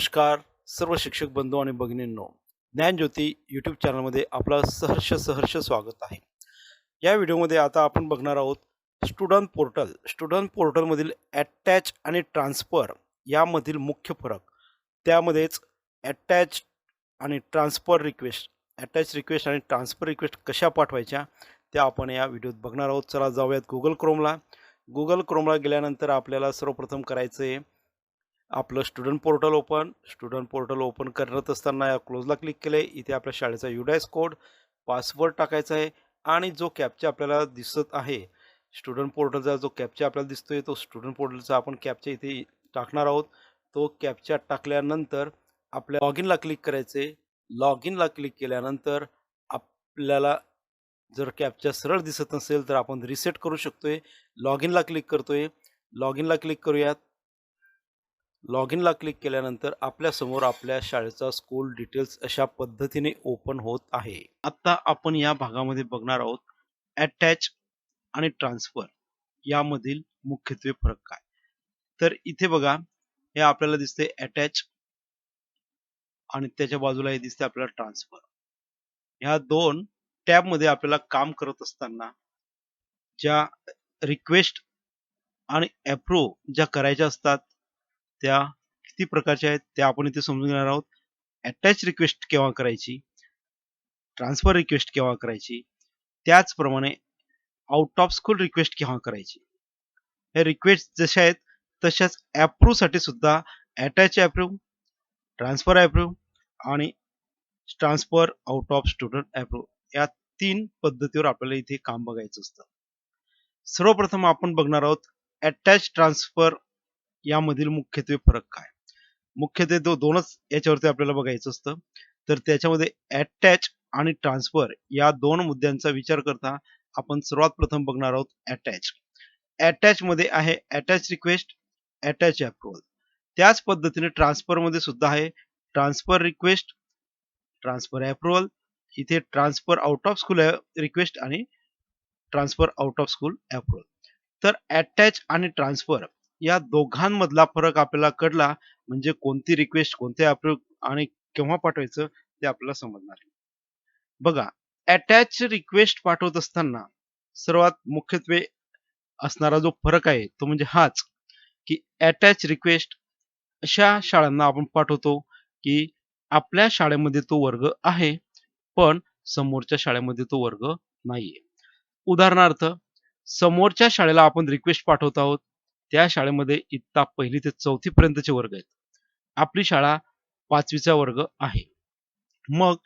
नमस्कार सर्व शिक्षक बंधू आणि भगिनींनो ज्ञानज्योती यूट्यूब चॅनलमध्ये आपलं सहर्ष सहर्ष स्वागत आहे. या व्हिडिओमध्ये आता आपण बघणार आहोत स्टुडंट पोर्टल स्टुडंट पोर्टलमधील ॲटॅच आणि ट्रान्सफर यामधील मुख्य फरक. त्यामध्येच ॲटॅच आणि ट्रान्सफर रिक्वेस्ट ॲटॅच रिक्वेस्ट आणि ट्रान्सफर रिक्वेस्ट कशा पाठवायच्या त्या आपण या व्हिडिओत बघणार आहोत. चला जाऊयात गुगल क्रोमला गुगल क्रोमला गेल्यानंतर आपल्याला सर्वप्रथम करायचं आहे आपलं student portal open student portal open करत असताना या क्लोजला क्लिक केले इथे आपल्या शाळेचा युडायस कोड पासवर्ड टाकायचा आहे आणि जो कॅपचा आपल्याला दिसत आहे स्टुडंट पोर्टलचा जो कॅपचा आपल्याला दिसतो आहे तो स्टुडंट पोर्टलचा आपण कॅपचा इथे टाकणार आहोत. तो कॅपचा टाकल्यानंतर आपल्या लॉग इनला क्लिक करायचे लॉग इनला क्लिक केल्यानंतर आपल्याला जर कॅपचा सरळ दिसत नसेल तर आपण रिसेट करू शकतोय. लॉग इनला क्लिक करतोय. लॉग इनला क्लिक करूयात. लॉग इनला क्लिक केल्यानंतर आपल्यासमोर आपल्या शाळेचा स्कूल डिटेल्स अशा पद्धतीने ओपन होत आहे. आता आपण या भागामध्ये बघणार आहोत अटॅच आणि ट्रान्सफर यामधील मुख्यत्वे फरक काय? तर इथे बघा हे आपल्याला दिसते अटॅच आणि त्याच्या बाजूला हे दिसते आपल्याला ट्रान्सफर ह्या दोन टॅबमध्ये आपल्याला काम करत असताना ज्या रिक्वेस्ट आणि अप्रूव्ह ज्या करायच्या असतात त्या किती प्रकारच्या आहेत त्या आपण इथे समजून घेणार आहोत. अटॅच रिक्वेस्ट केव्हा करायची? ट्रान्सफर रिक्वेस्ट केव्हा करायची? त्याचप्रमाणे आउट ऑफ स्कूल रिक्वेस्ट केव्हा करायची? हे रिक्वेस्ट जशा आहेत तशाच अप्रूव्हसाठी सुद्धा अटॅच अप्रूव्ह ट्रान्सफर अप्रूव्ह आणि transfer out of student approve या तीन पद्धतीवर आपल्याला इथे काम बघायचं असतं. सर्वप्रथम आपण बघणार आहोत अटॅच ट्रान्सफर यामधील मुख्यत्वे फरक काय? मुख्यत्वे तो दोनच याच्यावरती आपल्याला बघायचं असतं. तर त्याच्यामध्ये अटॅच आणि ट्रान्सफर या दोन मुद्द्यांचा विचार करता आपण सर्वात प्रथम बघणार आहोत अटॅच अटॅच मध्ये आहे अटॅच रिक्वेस्ट अटॅच अप्रुव्हल त्याच पद्धतीने ट्रान्सफरमध्ये सुद्धा आहे. ट्रान्सफर रिक्वेस्ट ट्रान्सफर अप्रुव्हल इथे transfer out of school request आणि transfer out of school approval तर अटॅच आणि ट्रान्सफर या दोघांमधला फरक आपल्याला कळला म्हणजे कोणती रिक्वेस्ट कोणते अप्रूव्ह आणि केव्हा पाठवायचं ते आपल्याला समजणार आहे. बघा अटॅच रिक्वेस्ट पाठवत असताना सर्वात मुख्यत्वे असणारा जो फरक आहे तो म्हणजे हाच की अटॅच रिक्वेस्ट अशा शाळांना आपण पाठवतो की आपल्या शाळेमध्ये तो वर्ग आहे पण समोरच्या शाळेमध्ये तो वर्ग नाहीये. उदाहरणार्थ समोरच्या शाळेला आपण रिक्वेस्ट पाठवत आहोत त्या शाळेमध्ये इत्ता पहिली ते चौथी पर्यंतचे वर्ग आहेत. आपली शाळा पाचवीचा वर्ग आहे. मग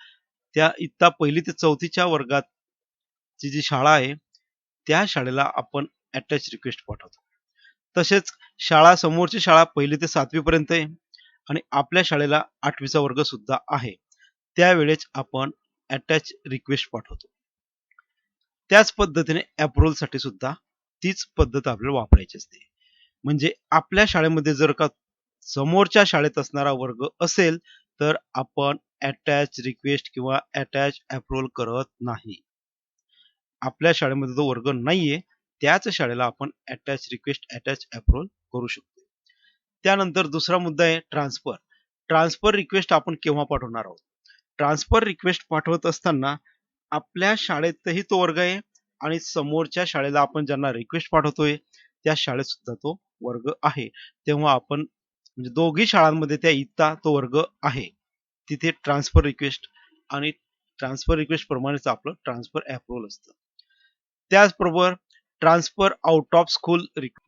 त्या इत्ता पहिली ते चौथीच्या वर्गात ची जी शाळा आहे त्या शाळेला आपण अटॅच रिक्वेस्ट पाठवतो. तसेच शाळा समोरची शाळा पहिली ते सातवी पर्यंत आहे आणि आपल्या शाळेला आठवीचा वर्ग सुद्धा आहे. त्यावेळेस आपण अटॅच रिक्वेस्ट पाठवतो. त्याच पद्धतीने अप्रुव्हलसाठी सुद्धा तीच पद्धत आपल्याला वापरायची असते. म्हणजे आपल्या शाळेमध्ये जर का समोरच्या शाळेत असणारा वर्ग असेल तर आपण अटॅच रिक्वेस्ट किंवा अटॅच अप्रुव्हल करत नाही. आपल्या शाळेमध्ये जो वर्ग नाहीये त्याच शाळेला आपण अटॅच रिक्वेस्ट अटॅच अप्रुव्हल करू शकतो. त्यानंतर दुसरा मुद्दा आहे ट्रान्सफर ट्रान्सफर रिक्वेस्ट आपण केव्हा पाठवणार आहोत? ट्रान्सफर रिक्वेस्ट पाठवत असताना आपल्या शाळेतही तो वर्ग आहे आणि समोरच्या शाळेला आपण ज्यांना रिक्वेस्ट पाठवतोय त्या शाळेत सुद्धा तो वर्ग आहे. तेव्हा आपण म्हणजे दोघी शाळांमध्ये त्या इत्ता तो वर्ग आहे. तिथे ट्रान्सफर रिक्वेस्ट आणि ट्रान्सफर रिक्वेस्ट प्रमाणेच आपलं ट्रान्सफर अप्रुव्हल असतं. त्याचबरोबर ट्रान्सफर आउट ऑफ स्कूल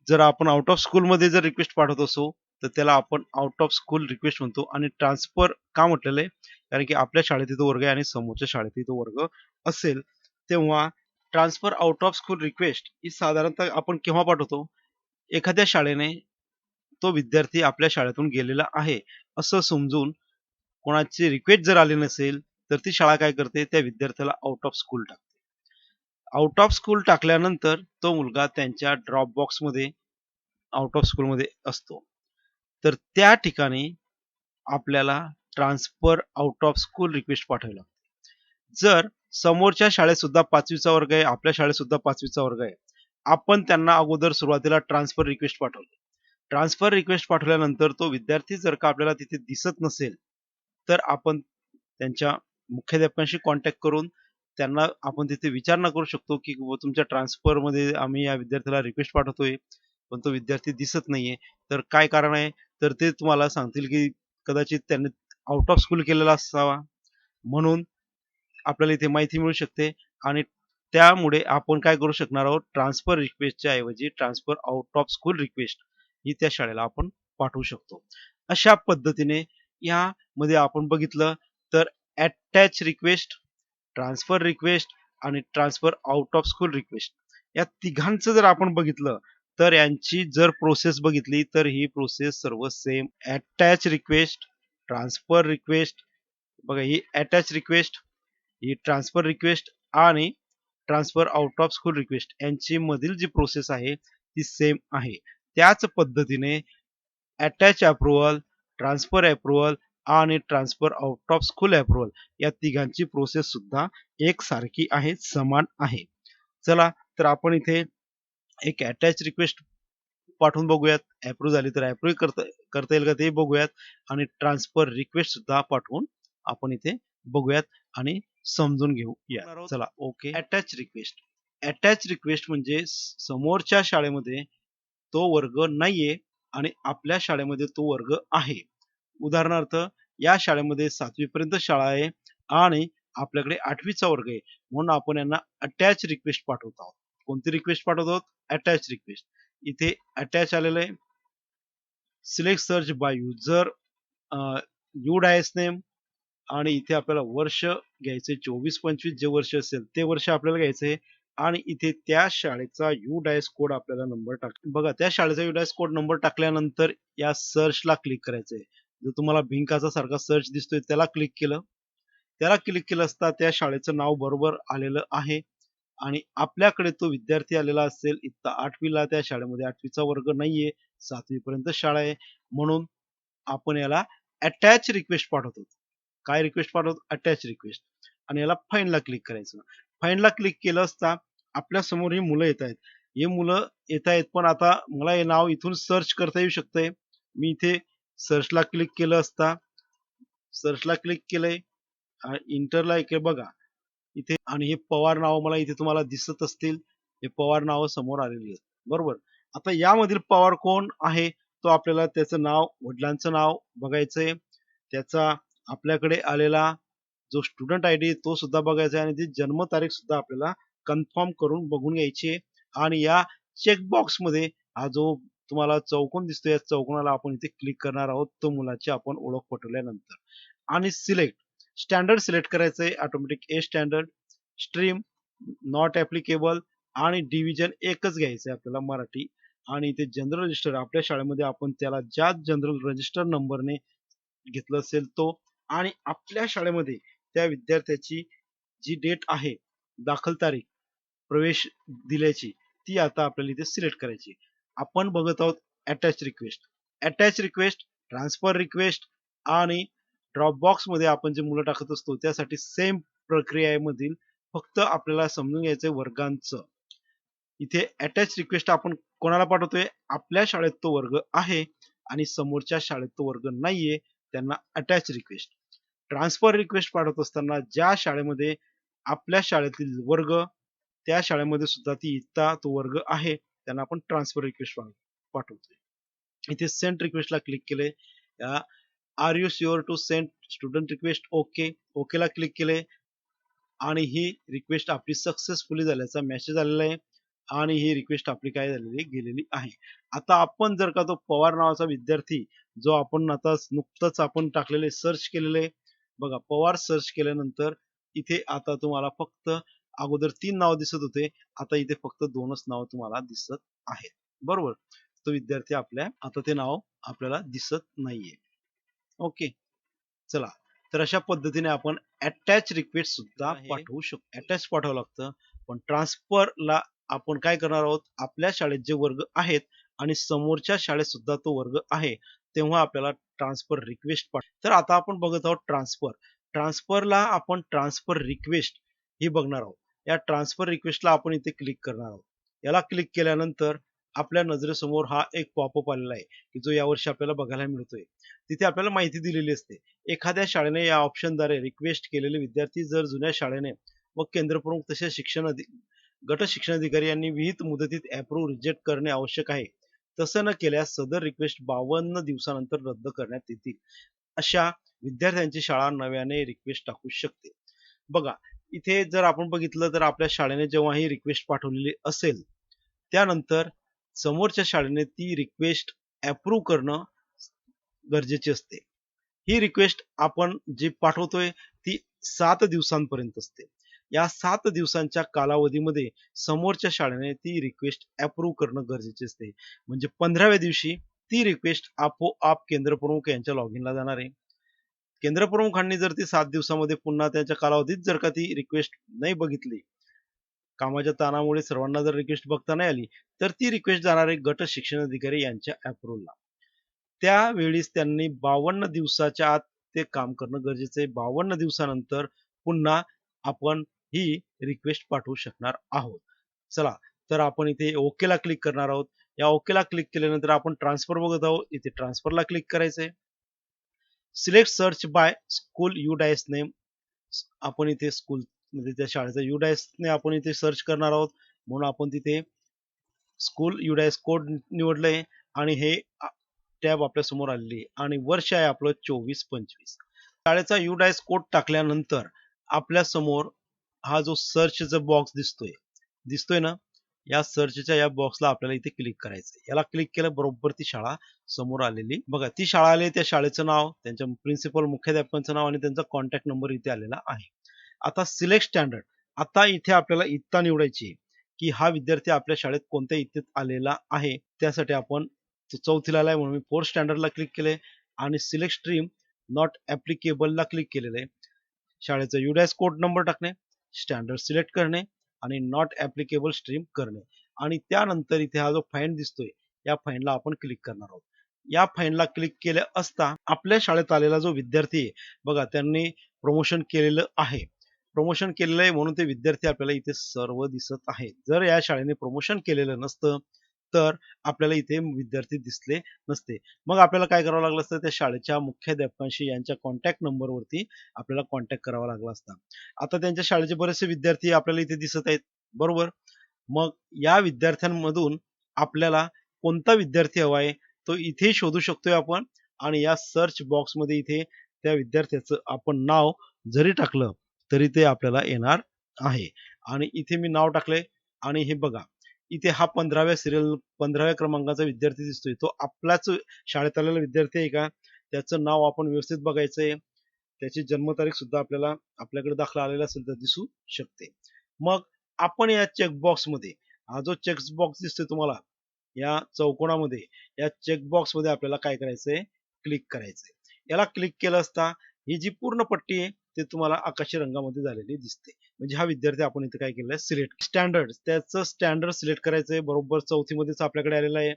जर आपण आउट ऑफ स्कूलमध्ये जर रिक्वेस्ट पाठवत असो तर त्याला आपण आउट ऑफ स्कूल रिक्वेस्ट म्हणतो आणि ट्रान्सफर का म्हटलेलं आहे? कारण की आपल्या शाळेत तो वर्ग आहे आणि समोरच्या शाळेत तो वर्ग असेल. तेव्हा transfer out of school request ही साधारणतः आपण केव्हा पाठवतो? एखाद्या शाळेने तो विद्यार्थी आपल्या शाळेतून गेलेला आहे असं समजून कोणाची रिक्वेस्ट जर आली नसेल तर ती शाळा काय करते? त्या विद्यार्थ्याला आउट ऑफ स्कूल टाकते. आउट ऑफ स्कूल टाकल्यानंतर तो मुलगा त्यांच्या ड्रॉप बॉक्समध्ये आउट ऑफ स्कूल मध्ये असतो. तर त्या ठिकाणी आपल्याला transfer out of school request पाठवावी लागते. जर समोरच्या शाळेत सुद्धा पाचवीचा वर्ग आहे आपल्या शाळेत सुद्धा पाचवीचा वर्ग आहे आपण त्यांना अगोदर सुरुवातीला ट्रान्सफर रिक्वेस्ट पाठवली. ट्रान्सफर रिक्वेस्ट पाठवल्यानंतर तो विद्यार्थी जर का आपल्याला तिथे दिसत नसेल तर आपण त्यांच्या मुख्याध्यापकांशी कॉन्टॅक्ट करून त्यांना आपण तिथे विचारणा करू शकतो की तुमच्या ट्रान्सफरमध्ये आम्ही या विद्यार्थ्याला रिक्वेस्ट पाठवतोय पण तो विद्यार्थी दिसत नाहीये. तर काय कारण आहे? तर ते तुम्हाला सांगतील की कदाचित त्यांनी आउट ऑफ स्कूल केलेला असावा. म्हणून आपल्याला इथे माहिती मिळू शकते आणि त्यामुळे आपण काय करू शकणार आहोत? ट्रान्सफर रिक्वेस्टच्या ऐवजी transfer out of school request ही त्या शाळेला आपण पाठवू शकतो. अशा पद्धतीने यामध्ये आपण बघितलं तर अटॅच रिक्वेस्ट ट्रान्सफर रिक्वेस्ट आणि transfer out of school request या तिघांचं जर आपण बघितलं तर यांची जर प्रोसेस बघितली तर ही प्रोसेस सर्व same attach request transfer request बघा ही अटॅच रिक्वेस्ट ही ट्रान्सफर रिक्वेस्ट आणि transfer out of school request यांची मधील जी प्रोसेस आहे ती सेम आहे. त्याच पद्धतीने अटॅच अप्रुव्हल ट्रान्सफर अप्रुव्हल आणि transfer out of school approval या तिघांची प्रोसेस सुद्धा एकसारखी आहे समान आहे. चला तर आपण इथे एक अटॅच रिक्वेस्ट पाठवून बघूयात. अप्रूव्ह झाली तर अप्रूव्ह करता करता येईल का ते बघूयात. आणि ट्रान्सफर रिक्वेस्ट सुद्धा पाठवून आपण इथे बघूयात. आणि समजून घेऊया चला okay. Attach request attach request म्हणजे समोरच्या शाळेमध्ये तो वर्ग नाहीये आणि आपल्या शाळेमध्ये तो वर्ग आहे. उदाहरणार्थ या शाळेमध्ये सातवी पर्यंत शाळा आहे आणि आपल्याकडे आठवीचा वर्ग आहे. म्हणून आपण यांना अटॅच रिक्वेस्ट पाठवत आहोत. कोणती रिक्वेस्ट पाठवत आहोत? अटॅच रिक्वेस्ट इथे अटॅच आलेलं आहे. Select search by user U DISE name आणि इथे आपल्याला वर्ष घ्यायचे चोवीस पंचवीस जे वर्ष असेल ते वर्ष आपल्याला घ्यायचे. आणि इथे त्या शाळेचा यू डायस कोड आपल्याला नंबर टाक बघा त्या शाळेचा यू डायस कोड नंबर टाकल्यानंतर या सर्चला क्लिक करायचंय. जर तुम्हाला भिंकाचा सारखा सर्च दिसतोय त्याला क्लिक केलं. त्याला क्लिक केलं असता त्या शाळेचं नाव बरोबर आलेलं आहे. आणि आपल्याकडे तो विद्यार्थी आलेला असेल इथं आठवीला त्या शाळेमध्ये आठवीचा वर्ग नाहीये सातवी पर्यंत शाळा आहे. म्हणून आपण याला अटॅच रिक्वेस्ट पाठवतो. काय रिक्वेस्ट पाठवतो? अटॅच रिक्वेस्ट आणि याला फाईनला क्लिक करायचं. फाईनला क्लिक केलं असता आपल्यासमोर ही मुलं येत आहेत. हे मुलं येत आहेत पण आता मला हे नाव इथून सर्च करता येऊ शकतंय. मी इथे सर्चला क्लिक केलं असता सर्चला क्लिक केलंय इंटरला एक बघा. इथे आणि हे पवार नाव मला इथे तुम्हाला दिसत असतील. हे पवार नाव समोर आलेली आहेत. बरोबर? आता यामधील पवार कोण आहे? तो आपल्याला त्याचं नाव वडिलांचं नाव बघायचंय. त्याचा आपल्याकडे आलेला जो स्टुडंट आय डी तो सुद्धा बघायचा आहे आणि ती जन्मतारीख सुद्धा आपल्याला कन्फर्म करून बघून घ्यायची आणि या चेकबॉक्समध्ये हा जो तुम्हाला चौकोन दिसतो या चौकोनाला आपण इथे क्लिक करणार आहोत. तो मुलाची आपण ओळख पटवल्यानंतर. आणि सिलेक्ट स्टँडर्ड सिलेक्ट करायचं आहे. Automatic a standard stream not applicable आणि डिव्हिजन एकच घ्यायचंय आपल्याला मराठी. आणि इथे जनरल रजिस्टर आपल्या शाळेमध्ये आपण त्याला ज्या जनरल रजिस्टर नंबरने घेतलं असेल तो आणि आपल्या शाळेमध्ये त्या विद्यार्थ्याची जी डेट आहे दाखल तारीख प्रवेश दिल्याची ती आता आपल्याला इथे सिलेक्ट करायची आपण बघत आहोत attach request attach request transfer request आणि ड्रॉपबॉक्समध्ये आपण जे मुलं टाकत असतो त्यासाठी सेम प्रक्रियेमधील फक्त आपल्याला समजून घ्यायचंय वर्गांचं. इथे अटॅच रिक्वेस्ट आपण कोणाला पाठवतोय? आपल्या शाळेत तो वर्ग आहे आणि समोरच्या शाळेत तो वर्ग नाहीये त्यांना अटॅच रिक्वेस्ट ट्रान्सफर रिक्वेस्ट पाठवत असताना ज्या शाळेमध्ये आपल्या शाळेतील वर्ग त्या शाळेमध्ये सुद्धा ती इथता तो वर्ग आहे त्यांना आपण ट्रान्सफर रिक्वेस्ट पाठवतोय. इथे सेंट रिक्वेस्टला क्लिक केले. Are you sure to sent student request okay ओकेला click केले. आणि ही रिक्वेस्ट आपली सक्सेसफुली झाल्याचा मेसेज आलेला आहे. आणि ही रिक्वेस्ट आपली काय झालेली? गेलेली आहे. आता आपण जर का तो पवार नावाचा विद्यार्थी जो आपण आता नुकतंच आपण टाकलेले सर्च केलेले बघा पवार सर्च केल्यानंतर इथे आता तुम्हाला फक्त अगोदर तीन नाव दिसत होते. आता इथे फक्त दोनच नाव तुम्हाला दिसत आहेत. बरोबर? तो विद्यार्थी आपल्या आता ते नाव आपल्याला दिसत नाहीये. ओके? चला. तर अशा पद्धतीने आपण अटॅच रिक्वेस्ट सुद्धा पाठवू शकतो अटॅच पाठवावं लागतं. पण ट्रान्सफरला आपण काय करणार आहोत? आपल्या शाळेत जे वर्ग आहेत आणि समोरच्या शाळेत सुद्धा तो वर्ग आहे. तेव्हा आपल्याला ट्रान्सफर रिक्वेस्ट पण तर आता आपण बघत आहोत ट्रान्सफर ट्रान्सफरला आपण ट्रान्सफर रिक्वेस्ट ही बघणार आहोत. या ट्रान्सफर रिक्वेस्टला आपण इथे क्लिक करणार आहोत. याला क्लिक केल्यानंतर आपल्या नजरेसमोर हा एक पॉपअप आलेला आहे की जो यावर्षी आपल्याला बघायला मिळतोय. तिथे आपल्याला माहिती दिलेली असते एखाद्या शाळेने या ऑप्शनद्वारे रिक्वेस्ट केलेले विद्यार्थी जर जुन्या शाळेने व केंद्रप्रमुख तसेच शिक्षण गट शिक्षण अधिकारी यांनी विहित मुदतीत अप्रूव्ह रिजेक्ट करणे आवश्यक आहे. तसं न केल्यास सदर रिक्वेस्ट बावन्न दिवसानंतर रद्द करण्यात येतील. अशा विद्यार्थ्यांची शाळा नव्याने रिक्वेस्ट टाकू शकते. बघा इथे जर आपण बघितलं तर आपल्या शाळेने जेव्हा ही रिक्वेस्ट पाठवलेली असेल त्यानंतर समोरच्या शाळेने ती रिक्वेस्ट अप्रूव्ह करणं गरजेचे असते. ही रिक्वेस्ट आपण जी पाठवतोय ती सात दिवसांपर्यंत असते. या सात दिवसांच्या कालावधीमध्ये समोरच्या शाळेने ती रिक्वेस्ट अप्रूव्ह करणं गरजेचे असते. म्हणजे पंधराव्या दिवशी ती रिक्वेस्ट आपोआप केंद्रप्रमुख यांच्या लॉगिनला जाणार आहे. केंद्रप्रमुखांनी जर ती सात दिवसामध्ये पुन्हा त्यांच्या कालावधीत जर का ती रिक्वेस्ट नाही बघितली कामाच्या ताणामुळे सर्वांना जर रिक्वेस्ट बघता नाही आली तर ती रिक्वेस्ट जाणार आहे गट शिक्षण अधिकारी यांच्या अप्रूव्हला त्यावेळीस त्यांनी बावन्न दिवसाच्या आत ते काम करणं गरजेचं आहे. बावन्न दिवसानंतर पुन्हा आपण ही रिक्वेस्ट पाठवू शकणार आहोत. चला तर आपण इथे ओकेला क्लिक करणार आहोत. या ओकेला क्लिक केल्यानंतर आपण ट्रान्सफर बघत आहोत. इथे ट्रान्सफरला क्लिक करायचंय. Select search by school U DISE name आपण इथे स्कूल म्हणजे त्या शाळेचा यू ने आपण इथे सर्च करणार आहोत. म्हणून आपण तिथे स्कूल यू डायस कोड निवडलंय आणि हे टॅब आपल्यासमोर आलेली आणि वर्ष आहे आपलं चोवीस पंचवीस. शाळेचा यू डायस कोड टाकल्यानंतर आपल्यासमोर हा जो सर्चचा बॉक्स दिसतोय दिसतोय ना? या सर्चच्या या बॉक्सला आपल्याला इथे क्लिक करायचं याला क्लिक केलं बरोबर ती शाळा समोर आलेली. बघा ती शाळा आली त्या शाळेचं नाव त्यांच्या प्रिन्सिपल मुख्याध्यापकांचं नाव आणि त्यांचा कॉन्टॅक्ट नंबर इथे आलेला आहे. आता सिलेक्ट स्टँडर्ड आता इथे आपल्याला इत्ता निवडायची की हा विद्यार्थी आपल्या शाळेत कोणत्या इत्तेत आलेला आहे त्यासाठी आपण चौथीला आलाय म्हणून मी फोर्थ स्टँडर्डला क्लिक केले आणि सिलेक्ट स्ट्रीम नॉट ऍप्लिकेबलला क्लिक केलेलं आहे. शाळेचा युडॅस कोड नंबर टाकणे. स्टँडर्ड सिलेक्ट करणे आणि नॉट ऍप्लिकेबल स्ट्रीम करणे. आणि त्यानंतर इथे हा जो फाईन दिसतोय या फाईनला आपण क्लिक करणार आहोत. या फाईनला क्लिक केल्या असता आपल्या शाळेत आलेला जो विद्यार्थी आहे बघा त्यांनी प्रमोशन केलेलं आहे. प्रमोशन केलेलं आहे म्हणून ते विद्यार्थी आपल्याला इथे सर्व दिसत आहे. जर या शाळेने प्रमोशन केलेलं नसतं तर आपल्याला इथे विद्यार्थी दिसले नसते. मग आपल्याला काय करावं लागलं असतं? त्या शाळेच्या मुख्याध्यापकांशी यांच्या कॉन्टॅक्ट नंबरवरती आपल्याला कॉन्टॅक्ट करावा लागला असता. आता त्यांच्या शाळेचे बरेचसे विद्यार्थी आपल्याला इथे दिसत आहेत. बरोबर? मग या विद्यार्थ्यांमधून आपल्याला कोणता विद्यार्थी हवा आहे? तो इथे शोधू शकतोय आपण आणि या सर्च बॉक्समध्ये इथे त्या विद्यार्थ्याचं आपण नाव जरी टाकलं तरी ते आपल्याला येणार आहे. आणि इथे मी नाव टाकले आणि हे बघा. इथे हा पंधराव्या सिरियल पंधराव्या क्रमांकाचा विद्यार्थी दिसतोय. तो आपलाच शाळेत आलेला विद्यार्थी आहे का? त्याचं नाव आपण व्यवस्थित बघायचंय त्याची जन्मतारीख सुद्धा आपल्याला आपल्याकडे दाखला आलेला असेल तर दिसू शकते. मग आपण या चेकबॉक्समध्ये हा जो चेकबॉक्स दिसतोय तुम्हाला या चौकोनामध्ये या चेकबॉक्समध्ये आपल्याला काय करायचंय? क्लिक करायचंय. याला क्लिक केलं असता ही जी पूर्ण पट्टी आहे ते तुम्हाला आकाशी रंगामध्ये झालेली दिसते. म्हणजे हा विद्यार्थी आपण इथे काय केलंय? सिलेक्ट स्टँडर्ड त्याचं स्टँडर्ड सिलेक्ट करायचं आहे बरोबर चौथीमध्येच आपल्याकडे आलेलं आहे.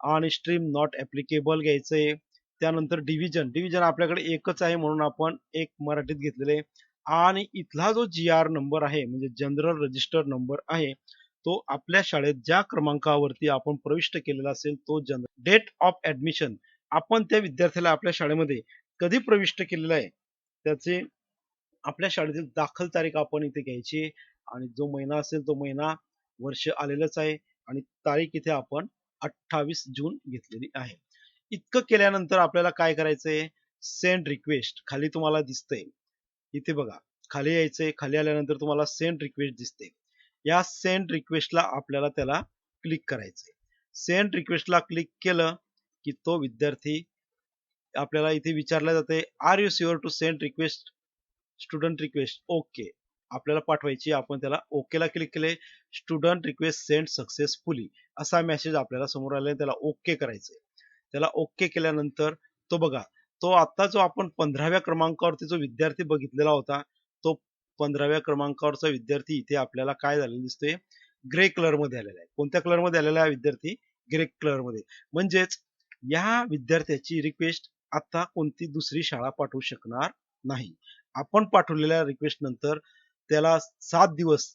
आणि स्ट्रीम नॉट ऍप्लिकेबल घ्यायचंय. त्यानंतर डिव्हिजन डिव्हिजन आपल्याकडे एकच आहे म्हणून आपण एक मराठीत घेतलेले आणि इथला जो जी आर नंबर आहे म्हणजे जनरल रजिस्टर नंबर आहे तो आपल्या शाळेत ज्या क्रमांकावरती आपण प्रविष्ट केलेला असेल तो जनरल डेट ऑफ ऍडमिशन आपण त्या विद्यार्थ्याला आपल्या शाळेमध्ये कधी प्रविष्ट केलेला आहे? त्याचे आपल्या शाळेतील दाखल तारीख आपण इथे घ्यायची आणि जो महिना असेल तो महिना वर्ष आलेलंच आहे. आणि तारीख इथे आपण अठ्ठावीस जून घेतलेली आहे. इतकं केल्यानंतर आपल्याला काय करायचंय? सेंड रिक्वेस्ट खाली तुम्हाला दिसतंय. इथे बघा खाली यायचंय. खाली आल्यानंतर तुम्हाला सेंड रिक्वेस्ट दिसते या सेंड रिक्वेस्टला आपल्याला त्याला क्लिक करायचंय. सेंड रिक्वेस्टला क्लिक केलं की तो विद्यार्थी आपल्याला इथे विचारलं जाते are you sure to send request student request okay आपल्याला पाठवायची आपण त्याला ओकेला क्लिक केले स्टुडंट रिक्वेस्ट सेंड सक्सेसफुली असा मेसेज आपल्याला समोर आला त्याला ओके करायचंय. त्याला ओके केल्यानंतर तो बघा तो आता जो आपण पंधराव्या क्रमांकावरती जो विद्यार्थी बघितलेला होता तो पंधराव्या क्रमांकावरचा विद्यार्थी इथे आपल्याला काय झालेला दिसतोय? ग्रे कलरमध्ये आलेला आहे. कोणत्या कलरमध्ये आलेला आहे विद्यार्थी? ग्रे कलरमध्ये. म्हणजेच या विद्यार्थ्याची रिक्वेस्ट आता कोणती दुसरी शाळा पाठवू शकणार नाही. आपण पाठवलेल्या रिक्वेस्ट नंतर त्याला सात दिवस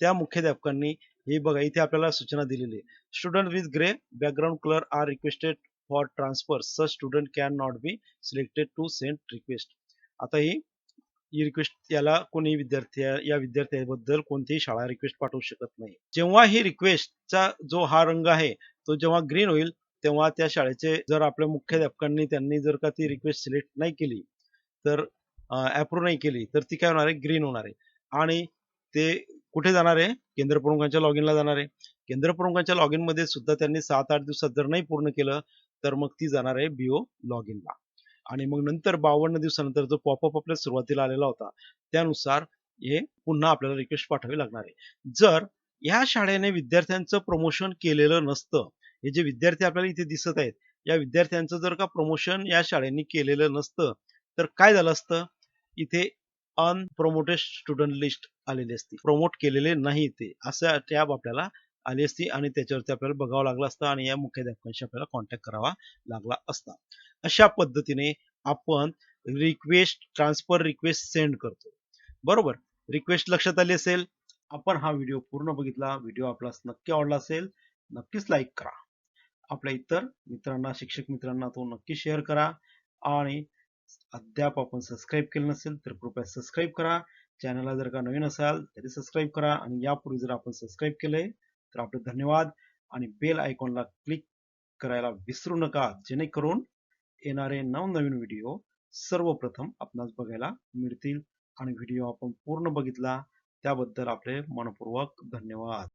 त्या मुख्याध्यापकांनी हे बघा इथे आपल्याला सूचना दिलेली आहे. Student with grey background colour are requested for transfer स student can not be selected to send request आता ही ही रिक्वेस्ट याला कोणी विद्यार्थी या विद्यार्थ्याबद्दल कोणतीही शाळा रिक्वेस्ट पाठवू शकत नाही. जेव्हा ही रिक्वेस्टचा जो हा रंग आहे तो जेव्हा ग्रीन होईल तेव्हा त्या शाळेचे जर आपल्या मुख्याध्यापकांनी त्यांनी जर का ती रिक्वेस्ट सिलेक्ट नाही केली तर अप्रूव्ह नाही केली तर ती काय होणार आहे? ग्रीन होणार आहे. आणि ते कुठे जाणार आहे? केंद्र प्रमुखांच्या लॉग इनला जाणार आहे. केंद्र प्रमुखांच्या लॉग इनमध्ये सुद्धा त्यांनी सात आठ दिवसात जर नाही पूर्ण केलं तर मग ती जाणार आहे बीओ लॉग इनला आणि मग नंतर बावन्न दिवसानंतर जो पॉपअप आपल्या सुरुवातीला आलेला होता त्यानुसार हे पुन्हा आपल्याला रिक्वेस्ट पाठवावी लागणार आहे. जर या शाळेने विद्यार्थ्यांचं प्रमोशन केलेलं नसतं हे जे विद्यार्थी आपल्याला इथे दिसत आहेत या विद्यार्थ्यांचं जर का प्रमोशन या शाळेने केलेलं नसतं तर काय झालं असतं? इथे अनप्रमोटेड स्टुडंट लिस्ट आलेली असती. प्रमोट केलेले नाही ते. असं टॅब आपल्याला आली असती आणि त्याच्यावरती आपल्याला बघावं लागलं असतं आणि या मुख्याध्यापकांशी आपल्याला कॉन्टॅक्ट करावा लागला असता. अशा पद्धतीने आपण रिक्वेस्ट ट्रान्सफर रिक्वेस्ट सेंड करतो. बरोबर? रिक्वेस्ट लक्षात आली असेल? आपण हा व्हिडिओ पूर्ण बघितला. व्हिडिओ आपला नक्की आवडला असेल नक्कीच लाईक करा. आपल्या इतर मित्रांना शिक्षक मित्रांना तो नक्की शेअर करा आणि अद्याप आपण सबस्क्राईब केलं नसेल तर कृपया सबस्क्राईब करा. चॅनलला जर का नवीन असाल तरी सबस्क्राईब करा. आणि यापूर्वी जर आपण सबस्क्राईब केले तर आपले धन्यवाद. आणि बेल आयकॉनला क्लिक करायला विसरू नका जेणेकरून येणारे नवनवीन व्हिडिओ सर्वप्रथम आपणास बघायला मिळतील. आणि व्हिडिओ आपण पूर्ण बघितला त्याबद्दल आपले मनपूर्वक धन्यवाद.